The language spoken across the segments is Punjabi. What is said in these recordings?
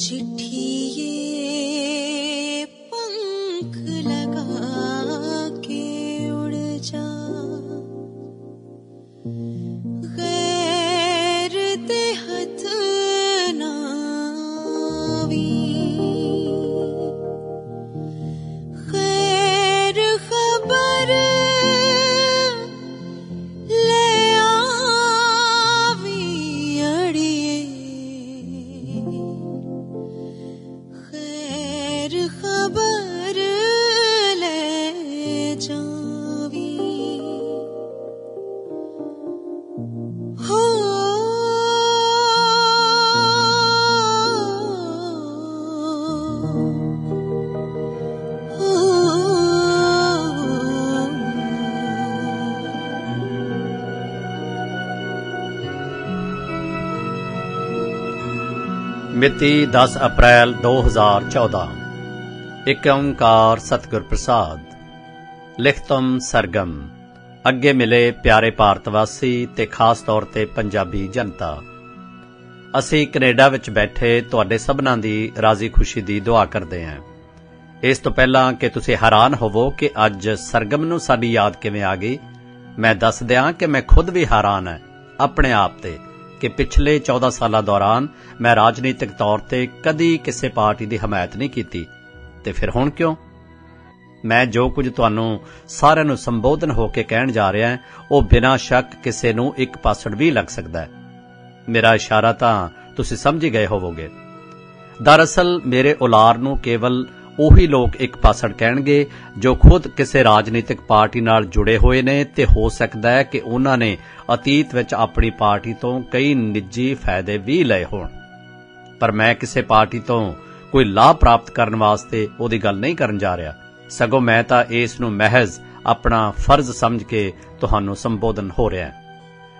चिट्ठी ये ਮਿਤੀ 10 ਅਪ੍ਰੈਲ 2014 ਇੱਕ ਓੰਕਾਰ ਸਤਿਗੁਰ ਪ੍ਰਸਾਦ। ਲਿਖਤਮ ਸਰਗਮ। ਅੱਗੇ ਮਿਲੇ ਪਿਆਰੇ ਭਾਰਤ ਵਾਸੀ ਤੇ ਖਾਸ ਤੌਰ ਤੇ ਪੰਜਾਬੀ ਜਨਤਾ। ਅਸੀਂ ਕੈਨੇਡਾ ਵਿੱਚ ਬੈਠੇ ਤੁਹਾਡੇ ਸਭਨਾਂ ਦੀ ਰਾਜ਼ੀ ਖੁਸ਼ੀ ਦੀ ਦੁਆ ਕਰਦੇ ਹਾਂ। ਇਸ ਤੋਂ ਪਹਿਲਾਂ ਕਿ ਤੁਸੀਂ ਹੈਰਾਨ ਹੋਵੋ ਕਿ ਅੱਜ ਸਰਗਮ ਨੂੰ ਸਾਡੀ ਯਾਦ ਕਿਵੇਂ ਆ ਗਈ। ਮੈਂ ਦੱਸ ਦਿਆਂ ਕਿ ਮੈਂ ਖੁਦ ਵੀ ਹੈਰਾਨ ਹਾਂ, ਆਪਣੇ ਆਪ ਤੇ। ਕਿ ਪਿਛਲੇ 14 ਸਾਲਾਂ ਦੌਰਾਨ ਮੈਂ ਰਾਜਨੀਤਿਕ ਤੌਰ ਤੇ ਕਦੀ ਕਿਸੇ ਪਾਰਟੀ ਦੀ ਹਮਾਇਤ ਨਹੀਂ ਕੀਤੀ। ਤੇ ਫਿਰ ਹੁਣ ਕਿਉਂ? ਮੈਂ ਜੋ ਕੁਝ ਤੁਹਾਨੂੰ ਸਾਰਿਆਂ ਨੂੰ ਸੰਬੋਧਨ ਹੋ ਕੇ ਕਹਿਣ ਜਾ ਰਿਹਾ ਹਾਂ, ਉਹ ਬਿਨਾਂ ਸ਼ੱਕ ਕਿਸੇ ਨੂੰ ਇੱਕ ਪਾਸੜ ਵੀ ਲੱਗ ਸਕਦਾ ਹੈ। ਮੇਰਾ ਇਸ਼ਾਰਾ ਤਾਂ ਤੁਸੀਂ ਸਮਝ ਗਏ ਹੋਵੋਗੇ। ਦਰਅਸਲ ਮੇਰੇ ਉਲਾਰ ਨੂੰ ਕੇਵਲ ਉਹੀ ਲੋਕ ਇੱਕ ਪਾਸੜ ਕਹਿਣਗੇ ਜੋ ਖੁਦ ਕਿਸੇ ਰਾਜਨੀਤਿਕ ਪਾਰਟੀ ਨਾਲ ਜੁੜੇ ਹੋਏ ਨੇ ਤੇ ਹੋ ਸਕਦਾ ਹੈ ਕਿ ਉਹਨਾਂ ਨੇ ਅਤੀਤ ਵਿੱਚ ਆਪਣੀ ਪਾਰਟੀ ਤੋਂ ਕਈ ਨਿੱਜੀ ਫਾਇਦੇ ਵੀ ਲਏ ਹੋਣ। ਪਰ ਮੈਂ ਕਿਸੇ ਪਾਰਟੀ ਤੋਂ ਕੋਈ ਲਾਭ ਪ੍ਰਾਪਤ ਕਰਨ ਵਾਸਤੇ ਉਹਦੀ ਗੱਲ ਨਹੀਂ ਕਰਨ ਜਾ ਰਿਹਾ। ਸਗੋਂ ਮੈਂ ਤਾਂ ਇਸ ਨੂੰ ਮਹਿਜ਼ ਆਪਣਾ ਫਰਜ਼ ਸਮਝ ਕੇ ਤੁਹਾਨੂੰ ਸੰਬੋਧਨ ਹੋ ਰਿਹਾ ਹਾਂ।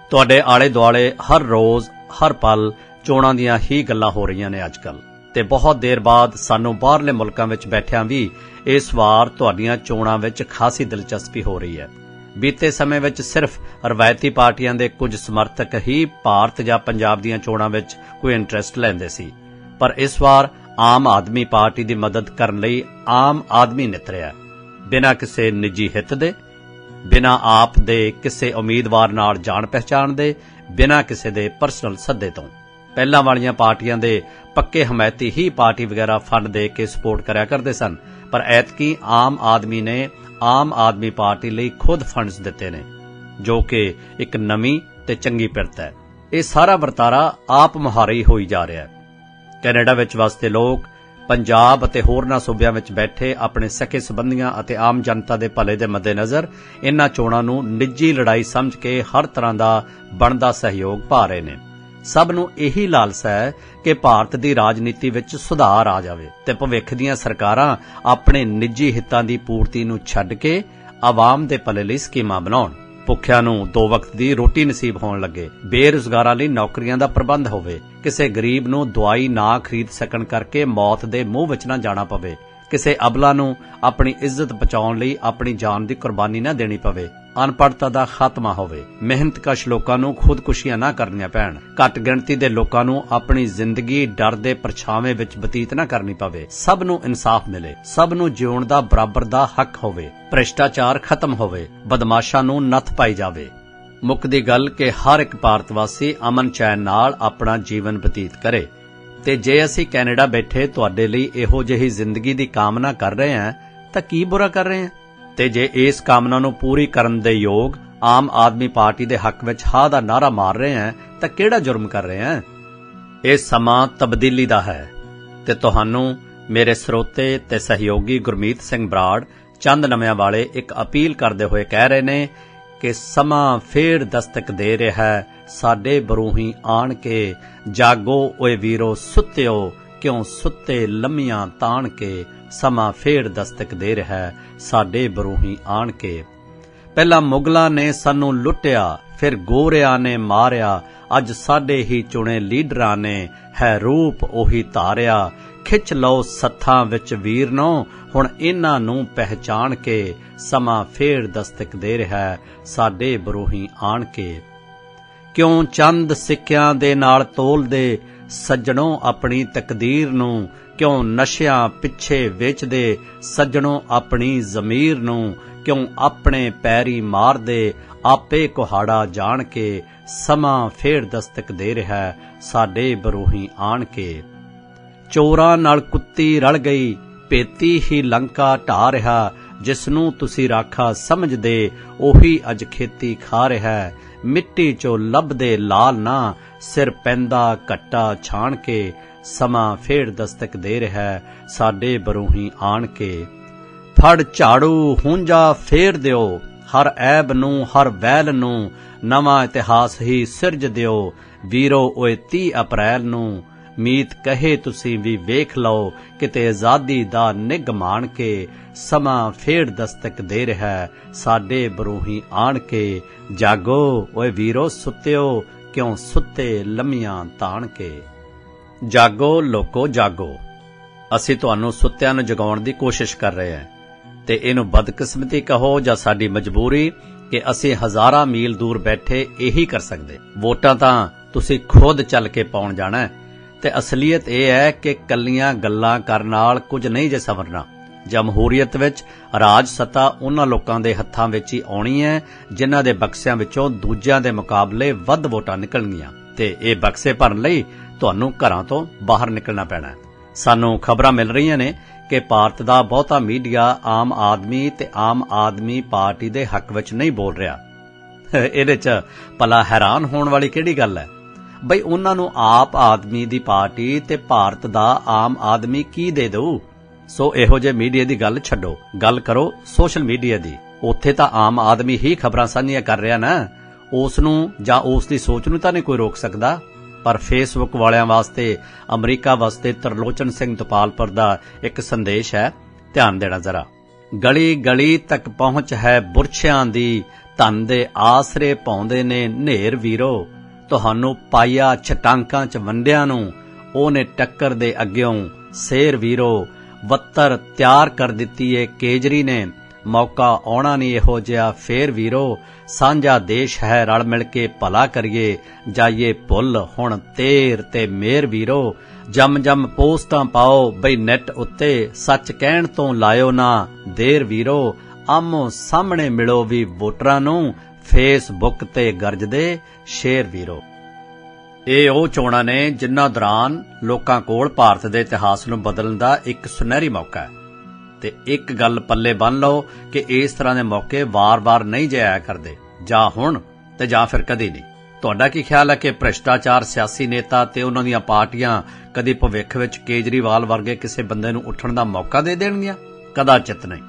ਤੁਹਾਡੇ ਆਲੇ ਦੁਆਲੇ ਹਰ ਰੋਜ਼, ਹਰ ਪਲ ਚੋਣਾਂ ਦੀਆਂ ਹੀ ਗੱਲਾਂ ਹੋ ਰਹੀਆਂ ਨੇ ਅੱਜਕੱਲ ਤੇ ਬਹੁਤ ਦੇਰ ਬਾਅਦ ਸਾਨੂੰ ਬਾਹਰਲੇ ਮੁਲਕਾਂ ਵਿੱਚ ਬੈਠਿਆਂ ਵੀ ਇਸ ਵਾਰ ਤੁਹਾਡੀਆਂ ਚੋਣਾਂ ਵਿੱਚ ਖਾਸੀ ਦਿਲਚਸਪੀ ਹੋ ਰਹੀ ਹੈ। ਬੀਤੇ ਸਮੇਂ ਵਿੱਚ ਸਿਰਫ ਰਵਾਇਤੀ ਪਾਰਟੀਆਂ ਦੇ ਕੁਝ ਸਮਰਥਕ ਹੀ ਭਾਰਤ ਜਾਂ ਪੰਜਾਬ ਦੀਆਂ ਚੋਣਾਂ ਵਿੱਚ ਕੋਈ ਇੰਟਰਸਟ ਲੈਂਦੇ ਸੀ। ਪਰ ਇਸ ਵਾਰ ਆਮ ਆਦਮੀ ਪਾਰਟੀ ਦੀ ਮਦਦ ਕਰਨ ਲਈ ਆਮ ਆਦਮੀ ਨਿਤਰਿਆ ਬਿਨਾਂ ਕਿਸੇ ਨਿੱਜੀ ਹਿੱਤ ਦੇ, ਬਿਨਾਂ ਆਪ ਦੇ ਕਿਸੇ ਉਮੀਦਵਾਰ ਨਾਲ ਜਾਣ ਪਹਿਚਾਣ ਦੇ, ਬਿਨਾਂ ਕਿਸੇ ਦੇ ਪਰਸਨਲ ਸੱਦੇ ਤੋਂ। ਪਹਿਲਾਂ ਵਾਲੀਆਂ ਪਾਰਟੀਆਂ ਦੇ ਪੱਕੇ ਹਮਾਇਤੀ ਹੀ ਪਾਰਟੀ ਵਗੈਰਾ ਫੰਡ ਦੇ ਕੇ ਸਪੋਰਟ ਕਰਿਆ ਕਰਦੇ ਸਨ, ਪਰ ਐਤਕੀ ਆਮ ਆਦਮੀ ਨੇ ਆਮ ਆਦਮੀ ਪਾਰਟੀ ਲਈ ਖੁਦ ਫੰਡਸ ਦਿੱਤੇ ਨੇ, ਜੋ ਕਿ ਇੱਕ ਨਵੀਂ ਤੇ ਚੰਗੀ ਪਿਰਤ ਹੈ। ਇਹ ਸਾਰਾ ਵਰਤਾਰਾ ਆਪ ਮੁਹਾਰੀ ਹੋਈ ਜਾ ਰਿਹਾ ਹੈ। ਕੈਨੇਡਾ ਵਿੱਚ ਵਸਦੇ ਲੋਕ ਪੰਜਾਬ ਅਤੇ ਹੋਰਨਾਂ ਸੂਬਿਆਂ ਵਿੱਚ ਬੈਠੇ ਆਪਣੇ ਸਕੇ ਸਬੰਧੀਆਂ ਅਤੇ ਆਮ ਜਨਤਾ ਦੇ ਭਲੇ ਦੇ ਮੱਦੇਨਜ਼ਰ ਇਨ੍ਹਾਂ ਚੋਣਾਂ ਨੂੰ ਨਿੱਜੀ ਲੜਾਈ ਸਮਝ ਕੇ ਹਰ ਤਰ੍ਹਾਂ ਦਾ ਬਣਦਾ ਸਹਿਯੋਗ ਪਾ ਰਹੇ ਨੇ। ਸਭ ਨੂੰ ਇਹੀ ਲਾਲਸਾ ਹੈ ਕਿ ਭਾਰਤ ਦੀ ਰਾਜਨੀਤੀ ਵਿੱਚ ਸੁਧਾਰ ਆ ਜਾਵੇ ਤੇ ਭਵਿੱਖ ਦੀਆਂ ਸਰਕਾਰਾਂ ਆਪਣੇ ਨਿੱਜੀ ਹਿੱਤਾਂ ਦੀ ਪੂਰਤੀ ਨੂੰ ਛੱਡ ਕੇ ਆਵਾਮ ਦੇ ਭਲੇ ਲਈ ਸਕੀਮਾਂ ਬਣਾਉਣ। ਭੁੱਖਿਆਂ ਨੂੰ ਦੋ ਵਕਤ ਦੀ ਰੋਟੀ ਨਸੀਬ ਹੋਣ ਲੱਗੇ। ਬੇਰੁਜ਼ਗਾਰਾਂ ਲਈ ਨੌਕਰੀਆਂ ਦਾ ਪ੍ਰਬੰਧ ਹੋਵੇ। ਕਿਸੇ ਗਰੀਬ ਨੂੰ ਦਵਾਈ ਨਾ ਖਰੀਦ ਸਕਣ ਕਰਕੇ ਮੌਤ ਦੇ ਮੂੰਹ ਵਿੱਚ ਨਾ ਜਾਣਾ ਪਵੇ। ਕਿਸੇ ਅਬਲਾ ਨੂੰ ਆਪਣੀ ਇੱਜ਼ਤ ਬਚਾਉਣ ਲਈ ਆਪਣੀ ਜਾਨ ਦੀ ਕੁਰਬਾਨੀ ਨਾ ਦੇਣੀ ਪਵੇ। ਅਨਪੜਤਾ ਦਾ ਖਾਤਮਾ ਹੋਵੇ। ਮਿਹਨਤਕਸ਼ ਲੋਕਾਂ ਨੂੰ ਖੁਦਕੁਸ਼ੀਆਂ ਨਾ ਕਰਨੀਆਂ ਪੈਣ। ਘੱਟ ਗਿਣਤੀ ਦੇ ਲੋਕਾਂ ਨੂੰ ਆਪਣੀ ਜ਼ਿੰਦਗੀ ਡਰ ਦੇ ਪਰਛਾਵੇਂ ਵਿੱਚ ਬਤੀਤ ਨਾ ਕਰਨੀ ਪਵੇ। ਸਭ ਨੂੰ ਇਨਸਾਫ ਮਿਲੇ। ਸਭ ਨੂੰ ਜਿਉਣ ਦਾ ਬਰਾਬਰ ਦਾ ਹੱਕ ਹੋਵੇ। ਭ੍ਰਿਸ਼ਟਾਚਾਰ ਖਤਮ ਹੋਵੇ। ਬਦਮਾਸ਼ਾਂ ਨੂੰ ਨੱਥ ਪਾਈ ਜਾਵੇ। ਮੁੱਕਦੀ ਗੱਲ ਕਿ ਹਰ ਇੱਕ ਭਾਰਤ ਵਾਸੀ ਅਮਨ ਚੈਨ ਨਾਲ ਆਪਣਾ ਜੀਵਨ ਬਤੀਤ ਕਰੇ। ਤੇ ਜੇ ਅਸੀਂ ਕੈਨੇਡਾ ਬੈਠੇ, ਤੁਹਾਡੇ ਲਈ ਇਹੋ ਜਿਹੀ ਜ਼ਿੰਦਗੀ ਦੀ ਕਾਮਨਾ ਕਰ ਰਹੇ ਹਾਂ, ਤਾਂ ਕੀ ਬੁਰਾ ਕਰ ਰਹੇ ਹਾਂ? ਤੇ ਜੇ ਇਸ ਕਾਮਨਾ ਨੂੰ ਪੂਰੀ ਕਰਨ ਦੇ ਯੋਗ ਆਮ ਆਦਮੀ ਪਾਰਟੀ ਦੇ ਹੱਕ ਵਿੱਚ ਹਾਂ ਦਾ ਨਾਰਾ ਮਾਰ ਰਹੇ ਹਾਂ, ਤਾਂ ਕਿਹੜਾ ਜੁਰਮ ਕਰ ਰਹੇ ਹਾਂ? ਇਹ ਸਮਾਂ ਤਬਦੀਲੀ ਦਾ ਹੈ ਤੇ ਤੁਹਾਨੂੰ ਮੇਰੇ ਸਰੋਤੇ ਤੇ ਸਹਿਯੋਗੀ ਗੁਰਮੀਤ ਸਿੰਘ ਬਰਾੜ, ਚੰਦ ਨਵਿਆਂ ਵਾਲੇ ਇੱਕ ਅਪੀਲ ਕਰਦੇ ਹੋਏ ਕਹਿ ਰਹੇ ਨੇ ਕਿ ਸਮਾਂ ਫੇਰ ਦਸਤਕ ਦੇ ਰਿਹਾ ਹੈ, ਸਾਡੇ ਬਰੂਹੀ ਆਣ ਕੇ, ਜਾਗੋ ਓਏ ਵੀਰੋ ਸੁੱਤਿਓ, ਕਿਉਂ ਸੁੱਤੇ ਲੰਮੀਆਂ ਤਾਣ ਕੇ ਸਮਾਂ ਫੇਰ ਦਸਤਕ ਦੇ ਰਿਹਾ ਹੈ, ਸਾਡੇ ਬਰੂਹੀ ਆਣ ਕੇ। ਪਹਿਲਾਂ ਮੁਗਲਾਂ ਨੇ ਸਾਨੂੰ ਲੁੱਟਿਆ, ਫਿਰ ਗੋਰਿਆਂ ਨੇ ਮਾਰਿਆ, ਅੱਜ ਸਾਡੇ ਹੀ ਚੁਣੇ ਲੀਡਰਾਂ ਨੇ, ਹੈ ਰੂਪ ਉਹੀ ਧਾਰਿਆ। ਖਿੱਚ ਲਓ ਸੱਥਾਂ ਵਿੱਚ ਵੀਰ ਨੂੰ ਹੁਣ ਇਹਨਾਂ ਨੂੰ ਪਹਿਚਾਣ ਕੇ, ਸਮਾਂ ਫੇਰ ਦਸਤਕ ਦੇ ਰਿਹਾ ਹੈ, ਸਾਡੇ ਬਰੋਹੀ ਆਣ ਕੇ। ਕਿਉਂ ਚੰਦ ਸਿੱਕਿਆਂ ਦੇ ਨਾਲ ਤੋਲਦੇ ਸੱਜਣੋ ਆਪਣੀ ਤਕਦੀਰ ਨੂੰ ਕਿਉਂ ਨਸ਼ਿਆਂ ਪਿੱਛੇ ਵੇਚਦੇ, ਸੱਜਣੋ ਆਪਣੀ ਜ਼ਮੀਰ ਨੂੰ ਕਿਉਂ ਆਪਣੇ ਪੈਰੀ ਮਾਰਦੇ, ਆਪੇ ਕੁਹਾੜਾ ਜਾਣ ਕੇ ਸਮਾਂ ਫੇਰ ਦਸਤਕ ਦੇ ਰਿਹਾ ਸਾਡੇ ਬਰੋਹੀ ਆਣ ਕੇ। ਚੋਰਾਂ ਨਾਲ ਕੁੱਤੀ ਰਲ ਗਈ, ਪੇਤੀ ਹੀ ਲੰਕਾ ਢਾ ਰਿਹਾ ਜਿਸ ਨੂੰ ਤੁਸੀਂ ਰਾਖਾ ਸਮਝਦੇ, ਉਹੀ ਅੱਜ ਖੇਤੀ ਖਾ ਰਿਹਾ ਹੈ। ਮਿੱਟੀ ਚੋਂ ਲੱਭਦੇ ਲਾਲ ਨਾ, ਸਿਰ ਪੈਂਦਾ ਘੱਟਾ ਛਾਣ ਕੇ, ਸਮਾਂ ਫੇਰ ਦਸਤਕ ਦੇ ਰਿਹਾ ਸਾਡੇ ਬਰੂਹੀ ਆਣ ਕੇ। ਫੜ ਝਾੜੂ ਹੁੰਜਾ ਫੇਰ ਦਿਓ, ਹਰ ਐਬ ਨੂੰ, ਹਰ ਵੈਲ ਨੂੰ, ਨਵਾਂ ਇਤਿਹਾਸ ਹੀ ਸਿਰਜ ਦਿਓ। ਵੀਰੋ, ਓਏ 30 ਅਪ੍ਰੈਲ ਨੂੰ ਮੀਤ ਕਹੇ ਤੁਸੀਂ ਵੀ ਵੇਖ ਲਓ, ਕਿਤੇ ਆਜ਼ਾਦੀ ਦਾ ਨਿਗ ਮਾਣ ਕੇ ਸਮਾਂ ਫੇਰ ਦਸਤਕ ਦੇ ਰਿਹਾ ਸਾਡੇ ਬਰੂਹੀ ਆਣ ਕੇ, ਜਾਗੋ ਓਏ ਵੀਰੋ, ਸੁੱਤਿਓ, ਕਿਉਂ ਸੁੱਤੇ ਲੰਮੀਆਂ ਤਾਣ ਕੇ? ਜਾਗੋ ਲੋਕੋ, ਜਾਗੋ, ਅਸੀਂ ਤੁਹਾਨੂੰ ਸੁੱਤਿਆਂ ਨੂੰ ਜਗਾਉਣ ਦੀ ਕੋਸ਼ਿਸ਼ ਕਰ ਰਹੇ ਹਾਂ। ਤੇ ਇਹਨੂੰ ਬਦਕਿਸਮਤੀ ਕਹੋ ਜਾਂ ਸਾਡੀ ਮਜਬੂਰੀ ਕਿ ਅਸੀਂ ਹਜ਼ਾਰਾਂ ਮੀਲ ਦੂਰ ਬੈਠੇ ਇਹੀ ਕਰ ਸਕਦੇ। ਵੋਟਾਂ ਤਾਂ ਤੁਸੀਂ ਖੁਦ ਚੱਲ ਕੇ ਪਾਉਣ ਜਾਣਾ ਹੈ। ਤੇ ਅਸਲੀਅਤ ਇਹ ਹੈ ਕਿ ਕੱਲੀਆਂ ਗੱਲਾਂ ਕਰਨ ਨਾਲ ਕੁਝ ਨਹੀਂ ਜੇ ਸਵਰਨਾ। ਜਮਹੂਰੀਅਤ ਵਿੱਚ ਰਾਜ ਸੱਤਾ ਉਹਨਾਂ ਲੋਕਾਂ ਦੇ ਹੱਥਾਂ ਵਿੱਚ ਹੀ ਆਉਣੀ ਹੈ, ਜਿਨ੍ਹਾਂ ਦੇ ਬਕਸਿਆਂ ਵਿੱਚੋਂ ਦੂਜਿਆਂ ਦੇ ਮੁਕਾਬਲੇ ਵੱਧ ਵੋਟਾਂ ਨਿਕਲਣਗੀਆਂ। ਤੇ ਇਹ ਬਕਸੇ ਭਰਨ ਲਈ ਤੁਹਾਨੂੰ ਘਰਾਂ ਤੋਂ ਬਾਹਰ ਨਿਕਲਣਾ ਪੈਣਾ ਹੈ। ਸਾਨੂੰ ਖਬਰਾਂ ਮਿਲ ਰਹੀਆਂ ਨੇ ਕਿ ਭਾਰਤ ਦਾ ਬਹੁਤਾ ਮੀਡੀਆ ਆਮ ਆਦਮੀ ਤੇ ਆਮ ਆਦਮੀ ਪਾਰਟੀ ਦੇ ਹੱਕ ਵਿੱਚ ਨਹੀਂ ਬੋਲ ਰਿਹਾ। ਇਹਦੇ 'ਚ ਭਲਾ ਹੈਰਾਨ ਹੋਣ ਵਾਲੀ ਕਿਹੜੀ ਗੱਲ ਹੈ? ਬਈ ਉਹਨਾਂ ਨੂੰ ਆਪ ਆਦਮੀ ਦੀ ਪਾਰਟੀ ਤੇ ਭਾਰਤ ਦਾ ਆਮ ਆਦਮੀ ਕੀ ਦੇ ਦਊ? ਸੋ ਇਹੋ ਜੇ ਮੀਡੀਆ ਦੀ ਗੱਲ ਛੱਡੋ। ਗੱਲ ਕਰੋ ਸੋਸ਼ਲ ਮੀਡੀਆ ਦੀ। ਉੱਥੇ ਤਾਂ ਆਮ ਆਦਮੀ ਹੀ ਖਬਰਾਂ ਸਾਂਝੀਆਂ ਕਰ ਰਿਹਾ ਨਾ। ਉਸ ਨੂੰ ਜਾਂ ਉਸ ਦੀ ਸੋਚ ਨੂੰ ਤਾਂ ਨਹੀਂ ਕੋਈ ਰੋਕ ਸਕਦਾ। ਪਰ ਫੇਸਬੁੱਕ ਵਾਲਿਆਂ ਵਾਸਤੇ, ਅਮਰੀਕਾ ਵਾਸਤੇ ਤਰਲੋਚਨ ਸਿੰਘ ਤਪਾਲਪੁਰ ਦਾ ਇੱਕ ਸੰਦੇਸ਼ ਹੈ। ਧਿਆਨ ਦੇਣਾ ਜ਼ਰਾ। ਗਲੀ ਗਲੀ ਤੱਕ ਪਹੁੰਚ ਹੈ ਬੁਰਛਿਆਂ ਦੀ, ਧਨ ਦੇ ਆਸਰੇ ਪਾਉਂਦੇ ਨੇ ਨੇਰ ਵੀਰੋ। ਤੁਹਾਨੂੰ ਪਾਇਆ ਛਟਾਂਕਾਂ ਚ ਵੰਡਿਆਂ ਨੂੰ, ਉਹਨੇ ਟੱਕਰ ਦੇ ਅੱਗਿਓਂ ਸੇਰ ਵੀਰੋ, ਵੱਤਰ ਤਿਆਰ ਕਰ ਦਿੱਤੀ ਏ ਕੇਜਰੀ ਨੇ। ਮੌਕਾ ਆਉਣਾ ਨਹੀਂ ਇਹੋ ਜਿਹਾ, ਫੇਰ ਵੀਰੋ, ਸਾਂਝਾ ਦੇਸ਼ ਹੈ, ਰਲ ਮਿਲ ਕੇ ਭਲਾ ਕਰੀਏ, ਜਾਈਏ ਭੁੱਲ, ਹੁਣ ਤੇਰ ਤੇ ਮੇਰ ਵੀਰੋ। ਜਮ ਜਮ ਪੋਸਟਾਂ ਪਾਓ, ਬਈ ਨੈਟ ਉੱਤੇ ਸੱਚ ਕਹਿਣ ਤੋਂ ਲਾਇਓ ਨਾ। ਦੇਰ ਵੀਰੋ, ਆਮੋ ਸਾਹਮਣੇ ਮਿਲੋ ਵੀ ਵੋਟਰਾਂ ਨੂੰ ਫੇਸਬੁੱਕ ਤੇ ਗਰਜਦੇ ਸ਼ੇਰ ਵੀਰੋ। ਇਹ ਉਹ ਚੋਣਾਂ ਨੇ ਜਿਨ੍ਹਾਂ ਦੌਰਾਨ ਲੋਕਾਂ ਕੋਲ ਭਾਰਤ ਦੇ ਇਤਿਹਾਸ ਨੂੰ ਬਦਲਣ ਦਾ ਇੱਕ ਸੁਨਹਿਰੀ ਮੌਕਾ ਹੈ। ਤੇ ਇੱਕ ਗੱਲ ਪੱਲੇ ਬੰਨ ਲਓ ਕਿ ਇਸ ਤਰ੍ਹਾਂ ਦੇ ਮੌਕੇ ਵਾਰ-ਵਾਰ ਨਹੀਂ ਜਾਇਆ ਕਰਦੇ, ਜਾਂ ਹੁਣ ਤੇ ਜਾਂ ਫਿਰ ਕਦੀ ਨਹੀਂ। ਤੁਹਾਡਾ ਕੀ ਖਿਆਲ ਹੈ ਕਿ ਭ੍ਰਿਸ਼ਟਾਚਾਰ ਸਿਆਸੀ ਨੇਤਾ ਤੇ ਉਹਨਾਂ ਦੀਆਂ ਪਾਰਟੀਆਂ ਕਦੀ ਭਵਿੱਖ ਵਿੱਚ ਕੇਜਰੀਵਾਲ ਵਰਗੇ ਕਿਸੇ ਬੰਦੇ ਨੂੰ ਉੱਠਣ ਦਾ ਮੌਕਾ ਦੇ ਦੇਣਗੀਆਂ? ਕਦਾਚਿਤ ਨਹੀਂ।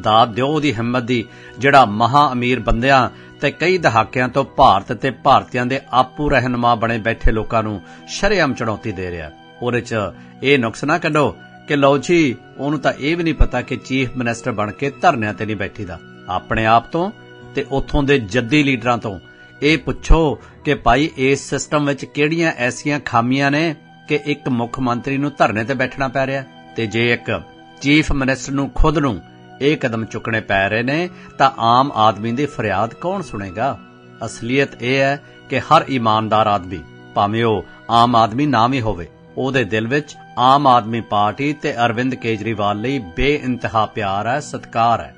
ਦਾਦ ਦਿਓ ਉਹਦੀ ਹਿੰਮਤ ਦੀ, ਜਿਹੜਾ ਮਹਾ ਅਮੀਰ ਬੰਦਿਆਂ ਤੇ ਕਈ ਦਹਾਕਿਆਂ ਤੋਂ ਭਾਰਤ ਤੇ ਭਾਰਤੀਆਂ ਦੇ ਆਪੂ ਰਹਿਨਮਾ ਬਣੇ ਬੈਠੇ ਲੋਕਾਂ ਨੂੰ ਸ਼ਰੇਆਮ ਚੁਣੌਤੀ ਦੇ ਰਿਹਾ ਉਹਦੇ 'ਚ ਇਹ ਨੁਕਸ ਨਾ ਕੱਢੋ ਕਿ ਲਓ ਜੀ, ਉਹਨੂੰ ਤਾਂ ਇਹ ਵੀ ਨਹੀਂ ਪਤਾ ਕਿ ਚੀਫ ਮਿਨਿਸਟਰ ਬਣ ਕੇ ਧਰਨਿਆਂ ਤੇ ਨਹੀਂ ਬੈਠੀਦਾ। ਆਪਣੇ ਆਪ ਤੋਂ ਤੇ ਉੱਥੋਂ ਦੇ ਜੱਦੀ ਲੀਡਰਾਂ ਤੋਂ। ਇਹ ਪੁੱਛੋ ਕਿ ਭਾਈ ਇਸ ਸਿਸਟਮ ਵਿੱਚ ਕਿਹੜੀਆਂ ਐਸੀਆਂ ਖਾਮੀਆਂ ਨੇ ਕਿ ਇੱਕ ਮੁੱਖ ਮੰਤਰੀ ਨੂੰ ਧਰਨੇ ਤੇ ਬੈਠਣਾ ਪੈ ਰਿਹਾ ਤੇ ਜੇ ਇੱਕ ਚੀਫ ਮਿਨਿਸਟਰ ਨੂੰ ਖੁਦ ਨੂੰ ਇਹ ਕਦਮ ਚੁੱਕਣੇ ਪੈ ਰਹੇ ਨੇ, ਤਾਂ ਆਮ ਆਦਮੀ ਦੀ ਫਰਿਆਦ ਕੌਣ ਸੁਣੇਗਾ? ਅਸਲੀਅਤ ਇਹ ਹੈ ਕਿ ਹਰ ਇਮਾਨਦਾਰ ਆਦਮੀ, ਭਾਵੇਂ ਉਹ ਆਮ ਆਦਮੀ ਨਾ ਵੀ ਹੋਵੇ, ਉਹਦੇ ਦਿਲ ਵਿੱਚ ਆਮ ਆਦਮੀ ਪਾਰਟੀ ਤੇ ਅਰਵਿੰਦ ਕੇਜਰੀਵਾਲ ਲਈ ਬੇਇੰਤਹਾ ਪਿਆਰ ਹੈ, ਸਤਿਕਾਰ ਹੈ।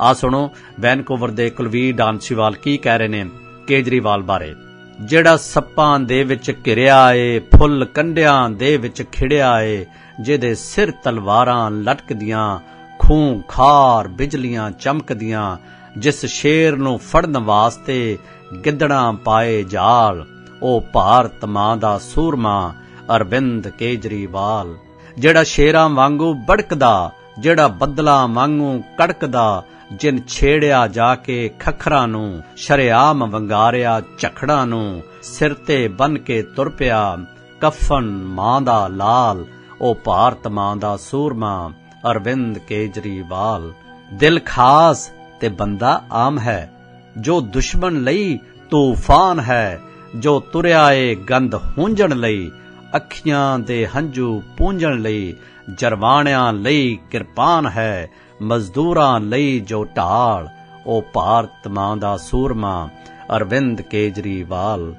ਆ ਸੁਣੋ, ਵੈਨਕੂਵਰ ਦੇ ਕੁਲਵੀਰ ਡਾਂਸੀਵਾਲ ਕੀ ਕਹਿ ਰਹੇ ਨੇ ਕੇਜਰੀਵਾਲ ਬਾਰੇ? ਜਿਹੜਾ ਸੱਪਾਂ ਦੇ ਵਿੱਚ ਘਿਰਿਆ ਏ, ਫੁੱਲ ਕੰਡਿਆਂ ਦੇ ਵਿੱਚ ਖਿੜਿਆ ਏ, ਜਿਹਦੇ ਸਿਰ ਤਲਵਾਰਾਂ ਲਟਕਦੀਆਂ ਖੂੰ ਖਾਰ ਬਿਜਲੀਆਂ ਚਮਕਦੀਆਂ, ਜਿਸ ਸ਼ੇਰ ਨੂੰ ਫੜਨ ਵਾਸਤੇ ਗਿੱਦੜਾਂ ਪਾਏ ਜਾਲ। ਉਹ ਭਾਰਤ ਮਾਂ ਦਾ ਸੂਰਮਾ, ਅਰਵਿੰਦ ਕੇਜਰੀਵਾਲ। ਜਿਹੜਾ ਸ਼ੇਰਾਂ ਵਾਂਗੂ ਬੜਕਦਾ, ਜਿਹੜਾ ਬੱਦਲਾਂ ਵਾਂਗੂ ਕੜਕਦਾ, ਜਿਨ ਛੇੜਿਆ ਜਾ ਕੇ ਖਖਰਾਂ ਨੂੰ, ਸ਼ਰਿਆਮ ਵੰਗਾਰਿਆ ਝਖੜਾਂ ਨੂੰ, ਸਿਰ ਤੇ ਬੰਨ ਕੇ ਤੁਰ ਪਿਆ, ਕਫਨ ਮਾਂ ਦਾ ਲਾਲ। ਉਹ ਭਾਰਤ ਮਾਂ ਦਾ ਸੂਰਮਾ ਅਰਵਿੰਦ ਕੇਜਰੀਵਾਲ, ਦਿਲ ਖਾਸ ਤੇ ਬੰਦਾ ਆਮ ਹੈ, ਜੋ ਦੁਸ਼ਮਣ ਲਈ ਤੂਫਾਨ ਹੈ, ਜੋ ਤੁਰਿਆ ਏ ਗੰਦ ਹੁੰਜਣ ਲਈ, ਅੱਖੀਆਂ ਦੇ ਹੰਝੂ ਪੂੰਝਣ ਲਈ, ਜਰਵਾਣਿਆਂ ਲਈ ਕਿਰਪਾਨ ਹੈ, ਮਜ਼ਦੂਰਾਂ ਲਈ ਜੋ ਢਾਲ, ਉਹ ਭਾਰਤ ਮਾਂ ਦਾ ਸੂਰਮਾ, ਅਰਵਿੰਦ ਕੇਜਰੀਵਾਲ।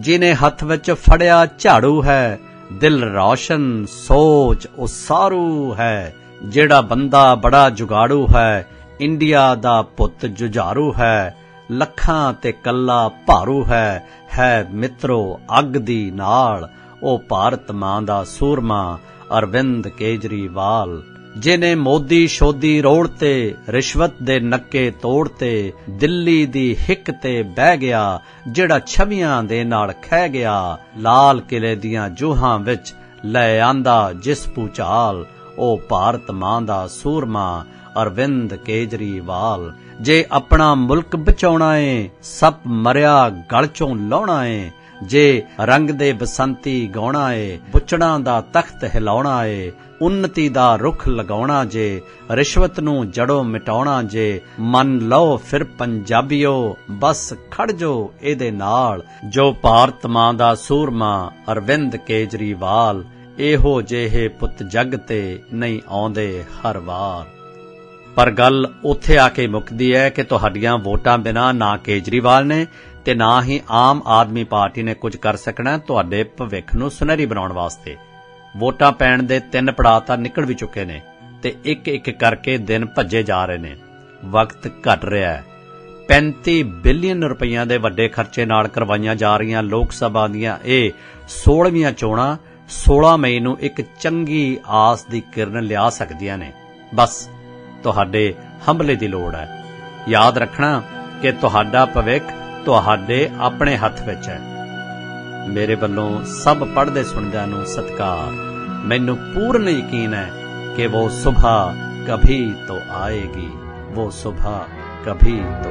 ਜਿਨੇ ਹੱਥ ਵਿੱਚ ਫੜਿਆ ਝਾੜੂ ਹੈ, ਦਿਲ ਰੌਸ਼ਨ ਸੋਚ ਉਸਾਰੂ ਹੈ। ਜਿਹੜਾ ਬੰਦਾ ਬੜਾ ਜੁਗਾੜੂ ਹੈ, ਇੰਡੀਆ ਦਾ ਪੁੱਤ ਜੁਝਾਰੂ ਹੈ, ਲੱਖਾਂ ਤੇ ਕੱਲਾ ਭਾਰੂ ਹੈ ਹੈ ਮਿੱਤਰੋ ਅੱਗ ਦੀ ਨਾਲ, ਉਹ ਭਾਰਤ ਮਾਂ ਦਾ ਸੂਰਮਾ, ਅਰਵਿੰਦ ਕੇਜਰੀਵਾਲ ਜਿਨੇ ਮੋਦੀ ਸ਼ੋਦੀ ਰੋੜ ਤੇ, ਰਿਸ਼ਵਤ ਦੇ ਨੱਕੇ ਤੋੜ ਤੇ, ਦਿੱਲੀ ਦੀ ਹਿੱਕ ਤੇ ਬਹਿ ਗਿਆ, ਜਿਹੜਾ ਛਵੀਆਂ ਦੇ ਨਾਲ ਖਹਿ ਗਿਆ, ਲਾਲ ਕਿਲੇ ਦੀਆਂ ਜੂਹਾਂ ਵਿੱਚ ਲੈ ਆਂਦਾ ਜਿਸ ਪੂਚਾਲ ਉਹ ਭਾਰਤ ਮਾਂ ਦਾ ਸੂਰਮਾ, ਅਰਵਿੰਦ ਕੇਜਰੀਵਾਲ। ਜੇ ਆਪਣਾ ਮੁਲਕ ਬਚਾਉਣਾ ਏ ਸਭ ਮਰਿਆ ਗਲ ਚੋਂ ਲਾਉਣਾ ਏ। ਜੇ ਰੰਗ ਦੇ ਬਸੰਤੀ ਗਾਉਣਾ ਏ, ਬੁੱਚੜਾਂ ਦਾ ਤਖਤ ਹਿਲਾਉਣਾ ਏ। ਉન્નਤੀ ਦਾ ਰੁਖ ਲਗਾਉਣਾ ਜੇ, ਰਿਸ਼ਵਤ ਨੂੰ ਜੜੋਂ ਮਿਟਾਉਣਾ ਜੇ। ਮੰਨ ਲਓ ਫਿਰ ਪੰਜਾਬੀਓ, ਬਸ ਖੜ ਜੋ ਇਹਦੇ ਨਾਲ। ਜੋ ਭਾਰਤ ਮਾਂ ਦਾ ਸੂਰਮਾ, ਅਰਵਿੰਦ ਕੇਜਰੀਵਾਲ। ਇਹੋ ਜਿਹੇ ਪੁੱਤ ਜੱਗ ਤੇ ਨਹੀਂ ਆਉਂਦੇ ਹਰ ਵਾਰ। ਪਰ ਗੱਲ ਉੱਥੇ ਆ ਕੇ ਮੁੱਕਦੀ ਹੈ ਕਿ ਤੁਹਾਡੀਆਂ ਵੋਟਾਂ ਬਿਨਾ ਨਾ ਕੇਜਰੀਵਾਲ ਨੇ ਤੇ ਨਾ ਹੀ ਆਮ ਆਦਮੀ ਪਾਰਟੀ ਨੇ ਕੁਝ ਕਰ ਸਕਣਾ ਤੁਹਾਡੇ ਭਵਿੱਖ ਨੂੰ ਸੁਨਹਿਰੀ ਬਣਾਉਣ ਵਾਸਤੇ। ਵੋਟਾਂ ਪੈਣ ਦੇ ਤਿੰਨ ਪੜਾਅ ਤਾਂ ਨਿਕਲ ਵੀ ਚੁੱਕੇ ਨੇ ਤੇ ਇੱਕ ਇੱਕ ਕਰਕੇ ਦਿਨ ਭੱਜੇ ਜਾ ਰਹੇ ਨੇ। ਵਕਤ ਘਟ ਰਿਹਾ ਹੈ 35 ਬਿਲੀਅਨ ਰੁਪਈਆ ਦੇ ਵੱਡੇ ਖਰਚੇ ਨਾਲ ਕਰਵਾਈਆਂ ਜਾ ਰਹੀਆਂ ਲੋਕ ਸਭਾ ਦੀਆਂ ਇਹ 16ਵੀਆਂ ਚੋਣਾਂ 16 ਮਈ ਨੂੰ ਇੱਕ ਚੰਗੀ ਆਸ ਦੀ ਕਿਰਨ ਲਿਆ ਸਕਦੀਆਂ ਨੇ। ਬਸ, ਤੁਹਾਡੇ ਹੰਬਲੇ ਦੀ ਲੋੜ ਹੈ। ਯਾਦ ਰੱਖਣਾ ਕਿ ਤੁਹਾਡਾ ਭਵਿੱਖ ਤੁਹਾਡੇ ਆਪਣੇ ਹੱਥ ਵਿੱਚ ਹੈ। ਮੇਰੇ ਵੱਲੋਂ ਸਭ ਪੜ੍ਹਦੇ ਸੁਣਦਿਆਂ ਨੂੰ ਸਤਿਕਾਰ। ਮੈਨੂੰ ਪੂਰਨ ਯਕੀਨ ਹੈ ਕਿ ਉਹ ਸੁਬਹ ਕਭੀ ਤੋਂ ਆਏਗੀ। ਉਹ ਸੁਬਹ ਕਭੀ ਤੋ